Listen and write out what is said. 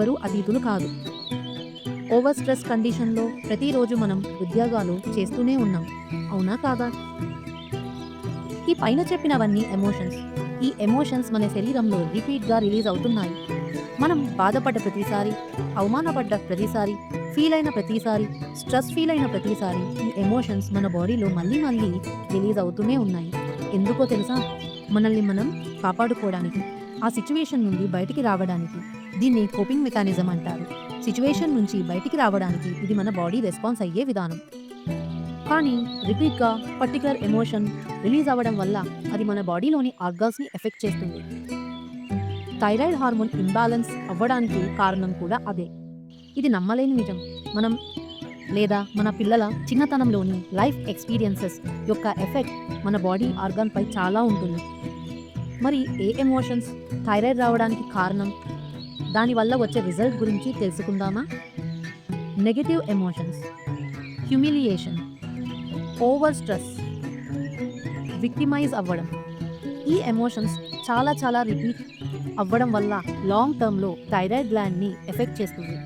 ఎవ్వరూ అతీతులు కాదు. Over stress కండిషన్లో ప్రతిరోజు మనం ఉద్యోగాలు చేస్తూనే ఉన్నాం. అవునా కాదా? ఈ పైన చెప్పినవన్నీ ఎమోషన్స్. ఈ ఎమోషన్స్ మన శరీరంలో రిపీట్గా రిలీజ్ అవుతున్నాయి. మనం బాధపడ్డ ప్రతిసారి అవమానపడ్డ ప్రతిసారి ఫీల్ అయిన ప్రతిసారి స్ట్రెస్ ఫీల్ అయిన ప్రతిసారి ఈ ఎమోషన్స్ మన బాడీలో మళ్ళీ మళ్ళీ రిలీజ్ అవుతూనే ఉన్నాయి. ఎందుకో తెలుసా? మనల్ని మనం కాపాడుకోవడానికి ఆ సిచ్యువేషన్ నుండి బయటికి రావడానికి. దీన్ని కోపింగ్ మెకానిజం అంటారు. సిచ్యువేషన్ నుంచి బయటికి రావడానికి ఇది మన బాడీ రెస్పాన్స్ అయ్యే విధానం. కానీ రిపీట్గా పర్టికులర్ ఎమోషన్ రిలీజ్ అవ్వడం వల్ల అది మన బాడీలోని ఆర్గాన్స్ని ఎఫెక్ట్ చేస్తుంది. థైరాయిడ్ హార్మోన్ ఇంబ్యాలెన్స్ అవ్వడానికి కారణం కూడా అదే. ఇది నమ్మలేని నిజం. మనం లేదా మన పిల్లల చిన్నతనంలోని లైఫ్ ఎక్స్పీరియన్సెస్ యొక్క ఎఫెక్ట్ మన బాడీ ఆర్గాన్ పై చాలా ఉంటుంది. మరి ఏ ఎమోషన్స్ థైరాయిడ్ రావడానికి కారణం? దానివల్ల వచ్చే రిజల్ట్ గురించి తెలుసుకుందామా? Negative emotions humiliation over stress victimize అవ్వడం. ఈ ఎమోషన్స్ చాలా చాలా రిపీట్ అవ్వడం వల్ల లాంగ్ టర్మ్లో థైరాయిడ్ గ్లాండ్ని ఎఫెక్ట్ చేస్తుంది.